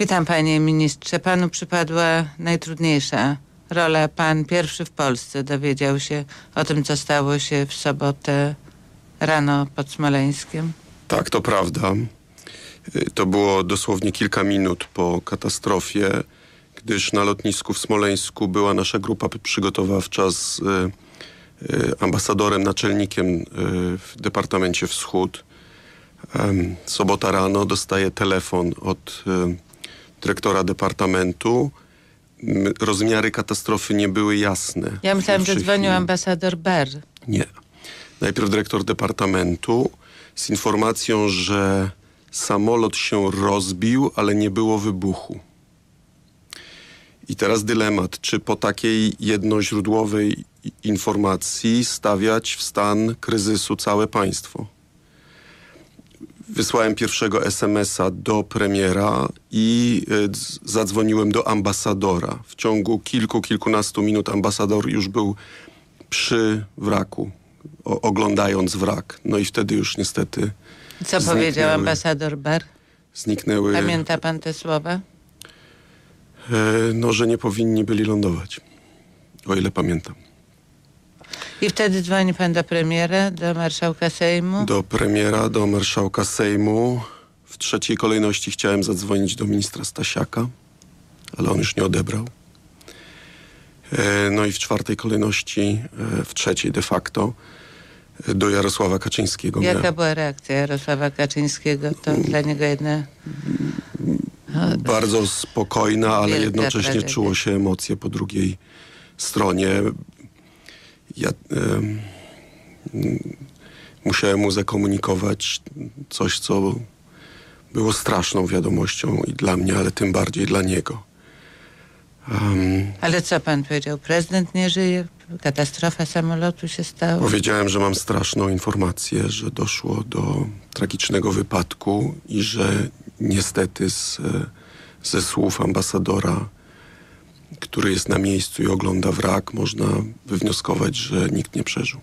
Witam panie ministrze. Panu przypadła najtrudniejsza rola. Pan pierwszy w Polsce dowiedział się o tym, co stało się w sobotę rano pod Smoleńskiem. Tak, to prawda. Y, To było dosłownie kilka minut po katastrofie, gdyż na lotnisku w Smoleńsku była nasza grupa przygotowawcza z y, y, ambasadorem, naczelnikiem w Departamencie Wschód. Sobota rano dostaję telefon od dyrektora departamentu. Rozmiary katastrofy nie były jasne. Ja myślałam, że dzwonił ambasador Ber. Nie. Najpierw dyrektor departamentu z informacją, że samolot się rozbił, ale nie było wybuchu. I teraz dylemat, czy po takiej jednoźródłowej informacji stawiać w stan kryzysu całe państwo. Wysłałem pierwszego SMS-a do premiera i z- zadzwoniłem do ambasadora. W ciągu kilku, kilkunastu minut ambasador już był przy wraku, oglądając wrak. No i wtedy już niestety Co powiedział ambasador Ber? zniknęły, Pamięta pan te słowa? e, no, że nie powinni byli lądować. O ile pamiętam. I wtedy dzwoni pan do premiera, do marszałka Sejmu. Do premiera, do marszałka Sejmu. W trzeciej kolejności chciałem zadzwonić do ministra Stasiaka, ale on już nie odebrał. E, No i w czwartej kolejności, e, w trzeciej de facto, e, do Jarosława Kaczyńskiego. Jaka miałem. była reakcja Jarosława Kaczyńskiego? To dla niego jedna... Bardzo spokojna, ale jednocześnie tragedia. czuło się emocje po drugiej stronie. Ja mm, musiałem mu zakomunikować coś, co było straszną wiadomością i dla mnie, ale tym bardziej dla niego. Em, Ale co pan powiedział? Prezydent nie żyje? Katastrofa samolotu się stała? Powiedziałem, że mam straszną informację, że doszło do tragicznego wypadku i że niestety z, ze słów ambasadora, który jest na miejscu i ogląda wrak, można wywnioskować, że nikt nie przeżył.